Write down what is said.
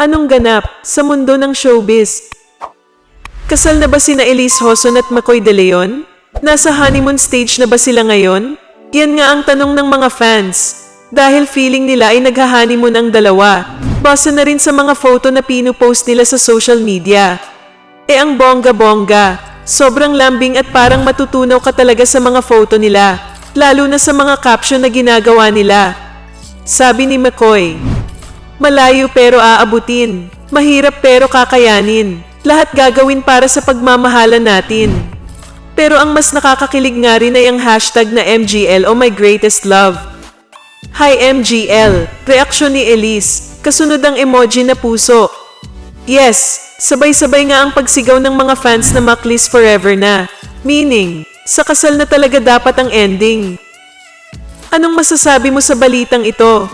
Anong ganap sa mundo ng showbiz? Kasal na ba sina Elise Hoson at McCoy De Leon? Nasa honeymoon stage na ba sila ngayon? Yan nga ang tanong ng mga fans. Dahil feeling nila ay nagha-honeymoon ang dalawa. Basa na rin sa mga photo na pinupost nila sa social media. E ang bongga-bongga. Sobrang lambing at parang matutunaw ka talaga sa mga photo nila. Lalo na sa mga caption na ginagawa nila. Sabi ni McCoy, Malayo pero aabutin. Mahirap pero kakayanin. Lahat gagawin para sa pagmamahalan natin. Pero ang mas nakakakilig nga rin ay ang hashtag na MGL o My Greatest Love. Hi MGL, reaksyon ni Elise, kasunod ang emoji na puso. Yes, sabay-sabay nga ang pagsigaw ng mga fans na Maclis forever na. Meaning, sa kasal na talaga dapat ang ending. Anong masasabi mo sa balitang ito?